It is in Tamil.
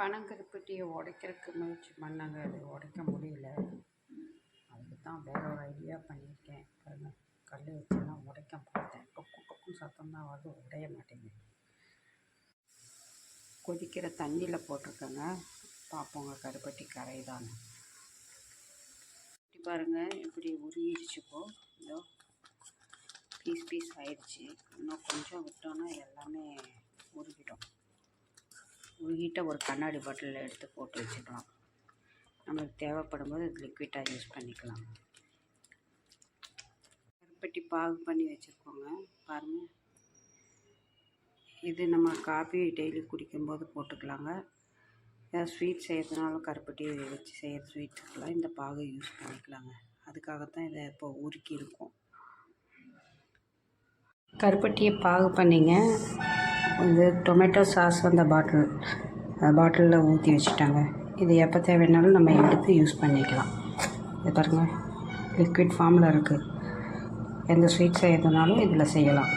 பனங்கருப்பட்டியை உடைக்கிறதுக்கு முயற்சி பண்ணாங்க. அது உடைக்க முடியல. அதுக்கு தான் வேற ஒரு ஐடியா பண்ணியிருக்கேன். பாருங்கள் கல் வச்சுலாம் உடைக்க பார்த்தேன் டொக்கு டொக்கும் சத்தம் தான் வருது. உடைய மாட்டேங்குது. கொதிக்கிற தண்ணியில் போட்டிருக்கேங்க. பார்ப்போங்க கருப்பட்டி கரையுதான்னு. இப்படி பாருங்கள் இப்படி உருகிடுச்சுப்போ இதோ பீஸ் பீஸ் ஆயிடுச்சு. இன்னும் கொஞ்சம் விட்டோன்னா எல்லாம் நீட்டாக ஒரு கண்ணாடி பாட்டிலில் எடுத்து போட்டு வச்சுக்கலாம். நம்மளுக்கு தேவைப்படும் போது அது லிக்விட்டாக யூஸ் பண்ணிக்கலாம். கருப்பட்டி பாகு பண்ணி வச்சுருக்கோங்க பாருங்கள் இது நம்ம காபி டெய்லி குடிக்கும்போது போட்டுக்கலாங்க. ஏதாவது ஸ்வீட் செய்யறதுனாலும் கருப்பட்டி வச்சு செய்கிற ஸ்வீட்ஸுக்கெல்லாம் இந்த பாகு யூஸ் பண்ணிக்கலாங்க. அதுக்காகத்தான் இதை இப்போ உருக்கி இருக்கும் கருப்பட்டியை பாகு பண்ணிங்க. இது டொமேட்டோ சாஸ் அந்த பாட்டில். பாட்டிலில் ஊற்றி வச்சுட்டாங்க. இது எப்போ தேவைன்னாலும் நம்ம எடுத்து யூஸ் பண்ணிக்கலாம். இது பாருங்கள் லிக்விட் ஃபார்மில் இருக்குது எந்த ஸ்வீட் செய்யறதுனாலும் இதில் செய்யலாம்.